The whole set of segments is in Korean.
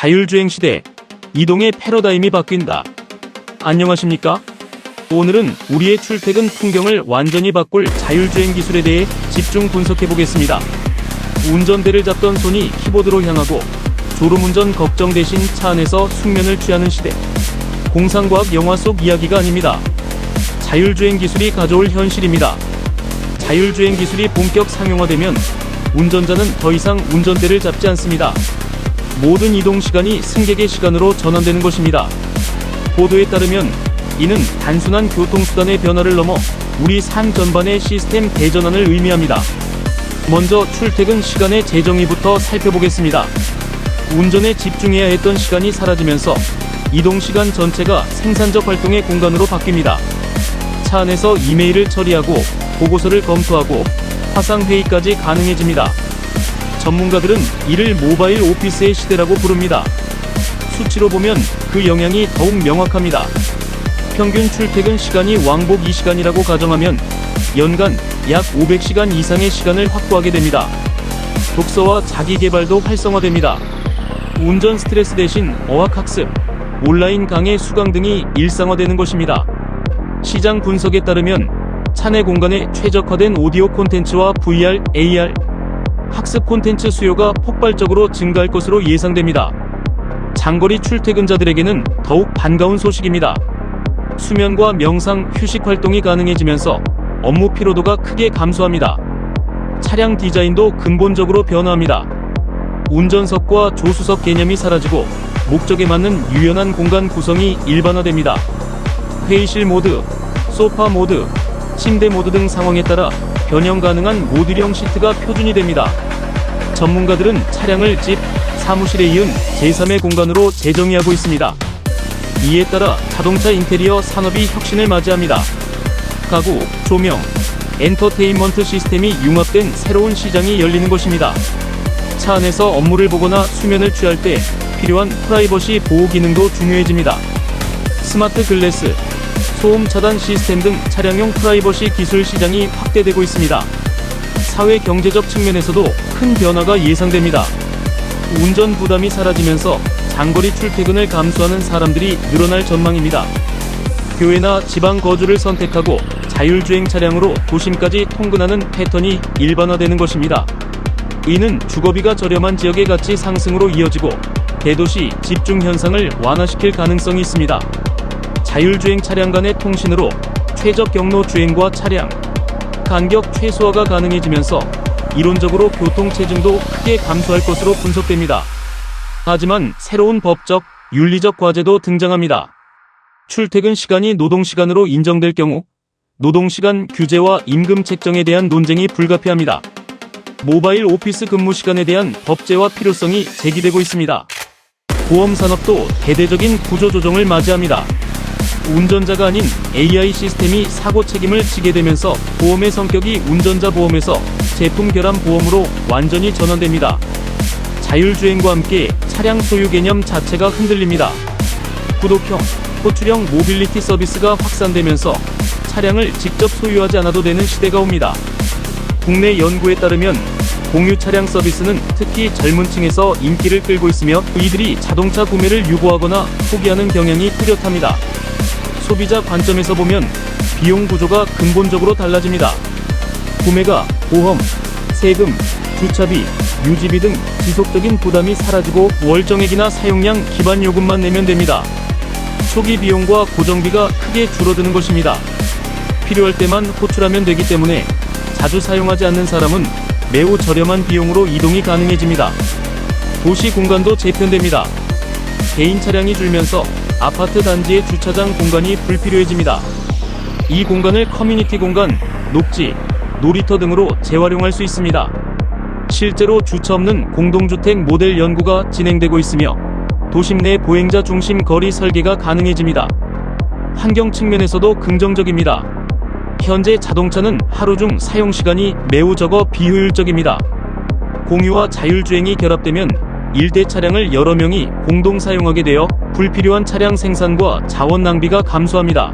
자율주행 시대 이동의 패러다임이 바뀐다. 안녕하십니까? 오늘은 우리의 출퇴근 풍경을 완전히 바꿀 자율주행 기술에 대해 집중 분석해 보겠습니다. 운전대를 잡던 손이 키보드로 향하고 졸음운전 걱정 대신 차 안에서 숙면을 취하는 시대. 공상과학 영화 속 이야기가 아닙니다. 자율주행 기술이 가져올 현실입니다. 자율주행 기술이 본격 상용화되면 운전자는 더 이상 운전대를 잡지 않습니다. 모든 이동 시간이 승객의 시간으로 전환되는 것입니다. 보도에 따르면 이는 단순한 교통수단의 변화를 넘어 우리 삶 전반의 시스템 대전환을 의미합니다. 먼저 출퇴근 시간의 재정의부터 살펴보겠습니다. 운전에 집중해야 했던 시간이 사라지면서 이동 시간 전체가 생산적 활동의 공간으로 바뀝니다. 차 안에서 이메일을 처리하고 보고서를 검토하고 화상 회의까지 가능해집니다. 전문가들은 이를 모바일 오피스의 시대라고 부릅니다. 수치로 보면 그 영향이 더욱 명확합니다. 평균 출퇴근 시간이 왕복 2시간이라고 가정하면 연간 약 500시간 이상의 시간을 확보하게 됩니다. 독서와 자기 개발도 활성화됩니다. 운전 스트레스 대신 어학학습, 온라인 강의 수강 등이 일상화되는 것입니다. 시장 분석에 따르면 차내 공간에 최적화된 오디오 콘텐츠와 VR, AR, 학습 콘텐츠 수요가 폭발적으로 증가할 것으로 예상됩니다. 장거리 출퇴근자들에게는 더욱 반가운 소식입니다. 수면과 명상, 휴식 활동이 가능해지면서 업무 피로도가 크게 감소합니다. 차량 디자인도 근본적으로 변화합니다. 운전석과 조수석 개념이 사라지고 목적에 맞는 유연한 공간 구성이 일반화됩니다. 회의실 모드, 소파 모드, 침대 모드 등 상황에 따라 변형 가능한 모듈형 시트가 표준이 됩니다. 전문가들은 차량을 집, 사무실에 이은 제3의 공간으로 재정의하고 있습니다. 이에 따라 자동차 인테리어 산업이 혁신을 맞이합니다. 가구, 조명, 엔터테인먼트 시스템이 융합된 새로운 시장이 열리는 것입니다. 차 안에서 업무를 보거나 수면을 취할 때 필요한 프라이버시 보호 기능도 중요해집니다. 스마트 글래스, 소음 차단 시스템 등 차량용 프라이버시 기술 시장이 확대되고 있습니다. 사회 경제적 측면에서도 큰 변화가 예상됩니다. 운전 부담이 사라지면서 장거리 출퇴근을 감수하는 사람들이 늘어날 전망입니다. 교외나 지방 거주를 선택하고 자율주행 차량으로 도심까지 통근하는 패턴이 일반화되는 것입니다. 이는 주거비가 저렴한 지역의 가치 상승으로 이어지고 대도시 집중 현상을 완화시킬 가능성이 있습니다. 자율주행 차량 간의 통신으로 최적 경로 주행과 차량 간격 최소화가 가능해지면서 이론적으로 교통 체증도 크게 감소할 것으로 분석됩니다. 하지만 새로운 법적, 윤리적 과제도 등장합니다. 출퇴근 시간이 노동시간으로 인정될 경우 노동시간 규제와 임금 책정에 대한 논쟁이 불가피합니다. 모바일 오피스 근무 시간에 대한 법제화 필요성이 제기되고 있습니다. 보험 산업도 대대적인 구조 조정을 맞이합니다. 운전자가 아닌 AI 시스템이 사고 책임을 지게 되면서 보험의 성격이 운전자 보험에서 제품 결함 보험으로 완전히 전환됩니다. 자율주행과 함께 차량 소유 개념 자체가 흔들립니다. 구독형, 호출형 모빌리티 서비스가 확산되면서 차량을 직접 소유하지 않아도 되는 시대가 옵니다. 국내 연구에 따르면 공유 차량 서비스는 특히 젊은 층에서 인기를 끌고 있으며 이들이 자동차 구매를 유보하거나 포기하는 경향이 뚜렷합니다. 소비자 관점에서 보면 비용 구조가 근본적으로 달라집니다. 구매가 보험, 세금, 주차비, 유지비 등 지속적인 부담이 사라지고 월정액이나 사용량 기반 요금만 내면 됩니다. 초기 비용과 고정비가 크게 줄어드는 것입니다. 필요할 때만 호출하면 되기 때문에 자주 사용하지 않는 사람은 매우 저렴한 비용으로 이동이 가능해집니다. 도시 공간도 재편됩니다. 개인 차량이 줄면서 아파트 단지의 주차장 공간이 불필요해집니다. 이 공간을 커뮤니티 공간, 녹지, 놀이터 등으로 재활용할 수 있습니다. 실제로 주차 없는 공동주택 모델 연구가 진행되고 있으며 도심 내 보행자 중심 거리 설계가 가능해집니다. 환경 측면에서도 긍정적입니다. 현재 자동차는 하루 중 사용 시간이 매우 적어 비효율적입니다. 공유와 자율주행이 결합되면 일대 차량을 여러 명이 공동 사용하게 되어 불필요한 차량 생산과 자원 낭비가 감소합니다.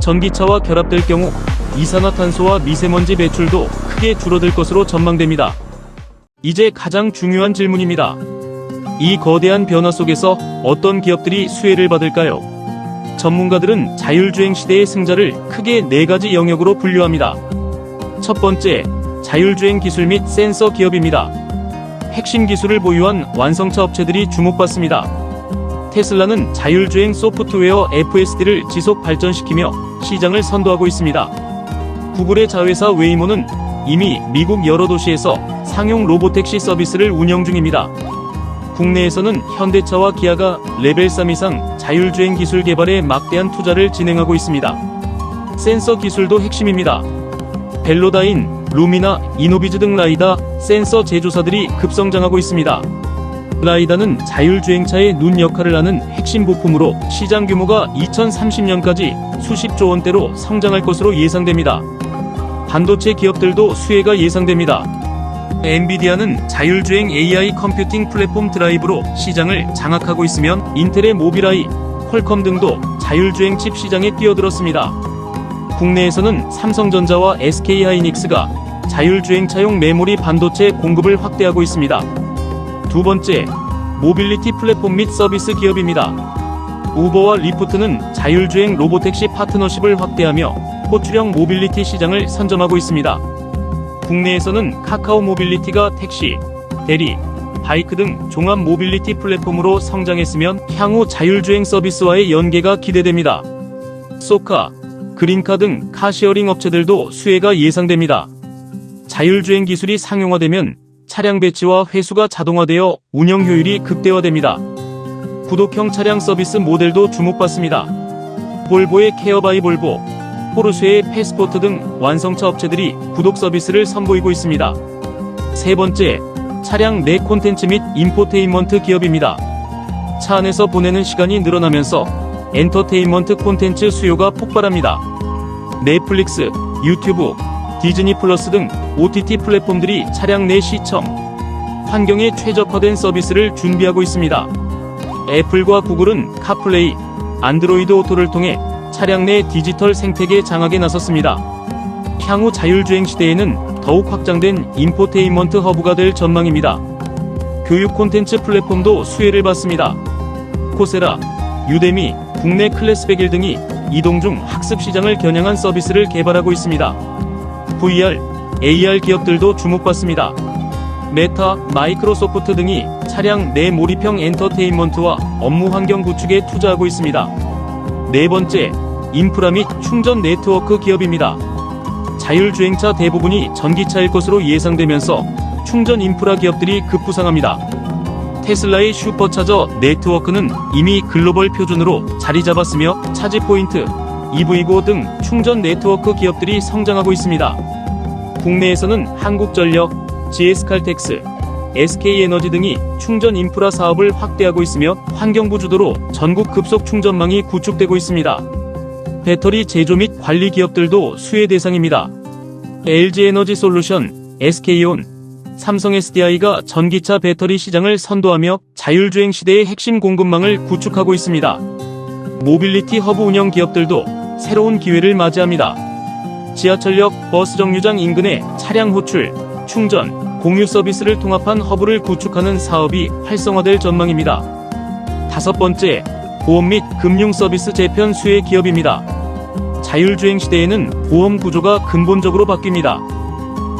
전기차와 결합될 경우 이산화탄소와 미세먼지 배출도 크게 줄어들 것으로 전망됩니다. 이제 가장 중요한 질문입니다. 이 거대한 변화 속에서 어떤 기업들이 수혜를 받을까요? 전문가들은 자율주행 시대의 승자를 크게 네 가지 영역으로 분류합니다. 첫 번째, 자율주행 기술 및 센서 기업입니다. 핵심 기술을 보유한 완성차 업체들이 주목받습니다. 테슬라는 자율주행 소프트웨어 FSD를 지속 발전시키며 시장을 선도하고 있습니다. 구글의 자회사 웨이모는 이미 미국 여러 도시에서 상용 로보택시 서비스를 운영 중입니다. 국내에서는 현대차와 기아가 레벨 3 이상 자율주행 기술 개발에 막대한 투자를 진행하고 있습니다. 센서 기술도 핵심입니다. 벨로다인, 루미나, 이노비즈 등 라이다, 센서 제조사들이 급성장하고 있습니다. 라이다는 자율주행차의 눈 역할을 하는 핵심 부품으로 시장 규모가 2030년까지 수십조 원대로 성장할 것으로 예상됩니다. 반도체 기업들도 수혜가 예상됩니다. 엔비디아는 자율주행 AI 컴퓨팅 플랫폼 드라이브로 시장을 장악하고 있으면 인텔의 모빌아이, 퀄컴 등도 자율주행 칩 시장에 뛰어들었습니다. 국내에서는 삼성전자와 SK하이닉스가 자율주행차용 메모리 반도체 공급을 확대하고 있습니다. 두 번째, 모빌리티 플랫폼 및 서비스 기업입니다. 우버와 리프트는 자율주행 로보택시 파트너십을 확대하며 호출형 모빌리티 시장을 선점하고 있습니다. 국내에서는 카카오 모빌리티가 택시, 대리, 바이크 등 종합 모빌리티 플랫폼으로 성장했으면 향후 자율주행 서비스와의 연계가 기대됩니다. 소카, 그린카 등 카시어링 업체들도 수혜가 예상됩니다. 자율주행 기술이 상용화되면 차량 배치와 회수가 자동화되어 운영 효율이 극대화됩니다. 구독형 차량 서비스 모델도 주목받습니다. 볼보의 케어바이 볼보, 포르쉐의 패스포트 등 완성차 업체들이 구독 서비스를 선보이고 있습니다. 세 번째, 차량 내 콘텐츠 및 인포테인먼트 기업입니다. 차 안에서 보내는 시간이 늘어나면서 엔터테인먼트 콘텐츠 수요가 폭발합니다. 넷플릭스, 유튜브, 디즈니 플러스 등 OTT 플랫폼들이 차량 내 시청, 환경에 최적화된 서비스를 준비하고 있습니다. 애플과 구글은 카플레이, 안드로이드 오토를 통해 차량 내 디지털 생태계 장악에 나섰습니다. 향후 자율주행 시대에는 더욱 확장된 인포테인먼트 허브가 될 전망입니다. 교육 콘텐츠 플랫폼도 수혜를 받습니다. 코세라, 유데미, 국내 클래스 101 등이 이동 중 학습 시장을 겨냥한 서비스를 개발하고 있습니다. VR, AR 기업들도 주목받습니다. 메타, 마이크로소프트 등이 차량 내 몰입형 엔터테인먼트와 업무 환경 구축에 투자하고 있습니다. 네 번째, 인프라 및 충전 네트워크 기업입니다. 자율주행차 대부분이 전기차일 것으로 예상되면서 충전 인프라 기업들이 급부상합니다. 테슬라의 슈퍼차저 네트워크는 이미 글로벌 표준으로 자리 잡았으며 차지 포인트, EV고 등 충전 네트워크 기업들이 성장하고 있습니다. 국내에서는 한국전력, GS칼텍스, SK에너지 등이 충전 인프라 사업을 확대하고 있으며 환경부 주도로 전국 급속 충전망이 구축되고 있습니다. 배터리 제조 및 관리 기업들도 수혜 대상입니다. LG에너지 솔루션, SK온, 삼성 SDI가 전기차 배터리 시장을 선도하며 자율주행 시대의 핵심 공급망을 구축하고 있습니다. 모빌리티 허브 운영 기업들도 새로운 기회를 맞이합니다. 지하철역 버스 정류장 인근에 차량 호출, 충전, 공유 서비스를 통합한 허브를 구축하는 사업이 활성화될 전망입니다. 다섯 번째, 보험 및 금융 서비스 재편 수혜 기업입니다. 자율주행 시대에는 보험 구조가 근본적으로 바뀝니다.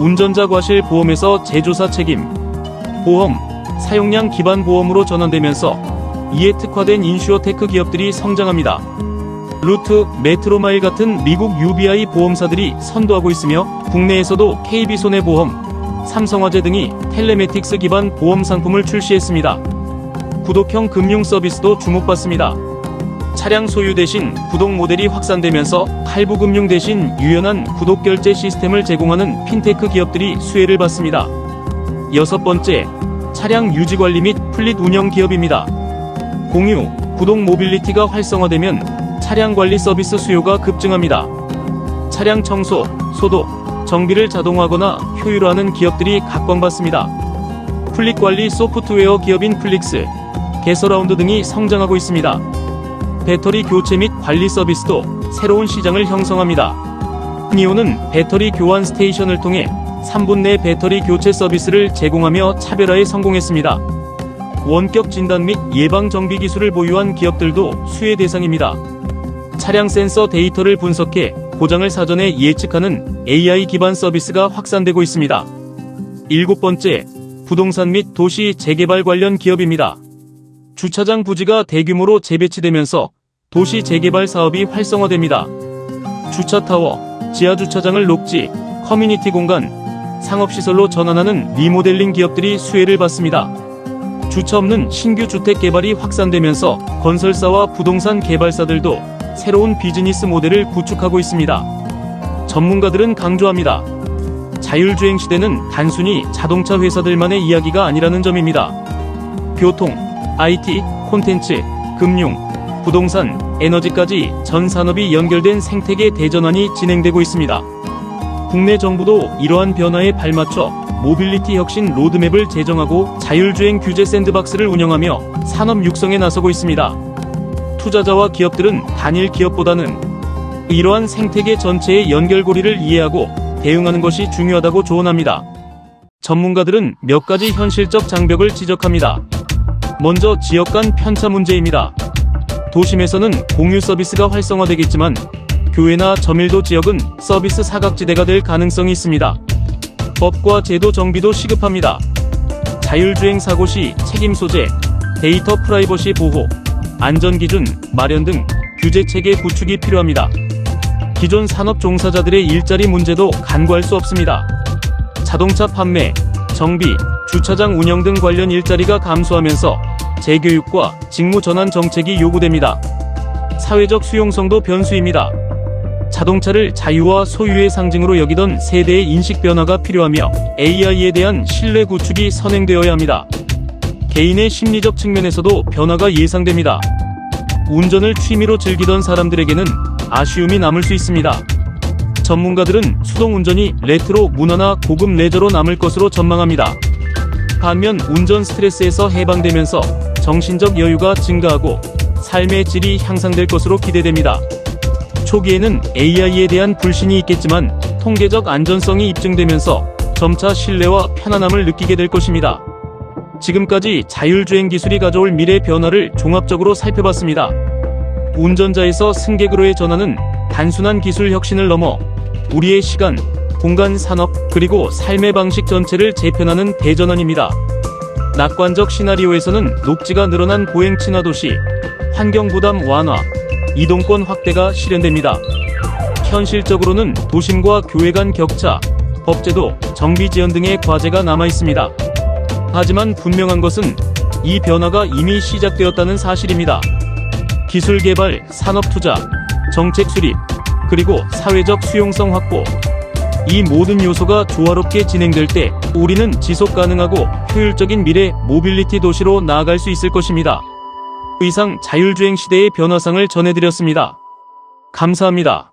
운전자 과실 보험에서 제조사 책임, 보험, 사용량 기반 보험으로 전환되면서 이에 특화된 인슈어테크 기업들이 성장합니다. 루트, 메트로마일 같은 미국 UBI 보험사들이 선도하고 있으며 국내에서도 KB손해보험, 삼성화재 등이 텔레메틱스 기반 보험 상품을 출시했습니다. 구독형 금융 서비스도 주목받습니다. 차량 소유 대신 구독 모델이 확산되면서 할부 금융 대신 유연한 구독 결제 시스템을 제공하는 핀테크 기업들이 수혜를 받습니다. 여섯 번째, 차량 유지 관리 및 플릿 운영 기업입니다. 공유, 구독 모빌리티가 활성화되면 차량 관리 서비스 수요가 급증합니다. 차량 청소, 소독, 정비를 자동화하거나 효율화하는 기업들이 각광받습니다. 플릿 관리 소프트웨어 기업인 플릭스, 게서라운드 등이 성장하고 있습니다. 배터리 교체 및 관리 서비스도 새로운 시장을 형성합니다. 니오는 배터리 교환 스테이션을 통해 3분 내 배터리 교체 서비스를 제공하며 차별화에 성공했습니다. 원격 진단 및 예방 정비 기술을 보유한 기업들도 수혜 대상입니다. 차량 센서 데이터를 분석해 고장을 사전에 예측하는 AI 기반 서비스가 확산되고 있습니다. 일곱 번째, 부동산 및 도시 재개발 관련 기업입니다. 주차장 부지가 대규모로 재배치되면서 도시 재개발 사업이 활성화됩니다. 주차타워, 지하주차장을 녹지, 커뮤니티 공간, 상업시설로 전환하는 리모델링 기업들이 수혜를 받습니다. 주차 없는 신규 주택 개발이 확산되면서 건설사와 부동산 개발사들도 새로운 비즈니스 모델을 구축하고 있습니다. 전문가들은 강조합니다. 자율주행 시대는 단순히 자동차 회사들만의 이야기가 아니라는 점입니다. 교통, IT, 콘텐츠, 금융, 부동산, 에너지까지 전 산업이 연결된 생태계 대전환이 진행되고 있습니다. 국내 정부도 이러한 변화에 발맞춰 모빌리티 혁신 로드맵을 제정하고 자율주행 규제 샌드박스를 운영하며 산업 육성에 나서고 있습니다. 투자자와 기업들은 단일 기업보다는 이러한 생태계 전체의 연결고리를 이해하고 대응하는 것이 중요하다고 조언합니다. 전문가들은 몇 가지 현실적 장벽을 지적합니다. 먼저 지역 간 편차 문제입니다. 도심에서는 공유 서비스가 활성화되겠지만 교외나 저밀도 지역은 서비스 사각지대가 될 가능성이 있습니다. 법과 제도 정비도 시급합니다. 자율주행 사고 시 책임 소재, 데이터 프라이버시 보호, 안전 기준 마련 등 규제 체계 구축이 필요합니다. 기존 산업 종사자들의 일자리 문제도 간과할 수 없습니다. 자동차 판매, 정비, 주차장 운영 등 관련 일자리가 감소하면서 재교육과 직무 전환 정책이 요구됩니다. 사회적 수용성도 변수입니다. 자동차를 자유와 소유의 상징으로 여기던 세대의 인식 변화가 필요하며 AI에 대한 신뢰 구축이 선행되어야 합니다. 개인의 심리적 측면에서도 변화가 예상됩니다. 운전을 취미로 즐기던 사람들에게는 아쉬움이 남을 수 있습니다. 전문가들은 수동 운전이 레트로 문화나 고급 레저로 남을 것으로 전망합니다. 반면 운전 스트레스에서 해방되면서 정신적 여유가 증가하고 삶의 질이 향상될 것으로 기대됩니다. 초기에는 AI에 대한 불신이 있겠지만 통계적 안전성이 입증되면서 점차 신뢰와 편안함을 느끼게 될 것입니다. 지금까지 자율주행 기술이 가져올 미래 변화를 종합적으로 살펴봤습니다. 운전자에서 승객으로의 전환은 단순한 기술 혁신을 넘어 우리의 시간, 공간 산업, 그리고 삶의 방식 전체를 재편하는 대전환입니다. 낙관적 시나리오에서는 녹지가 늘어난 보행 친화 도시, 환경 부담 완화, 이동권 확대가 실현됩니다. 현실적으로는 도심과 교외 간 격차, 법제도, 정비 지연 등의 과제가 남아 있습니다. 하지만 분명한 것은 이 변화가 이미 시작되었다는 사실입니다. 기술 개발, 산업 투자, 정책 수립, 그리고 사회적 수용성 확보. 이 모든 요소가 조화롭게 진행될 때 우리는 지속 가능하고 효율적인 미래 모빌리티 도시로 나아갈 수 있을 것입니다. 이상 자율주행 시대의 변화상을 전해드렸습니다. 감사합니다.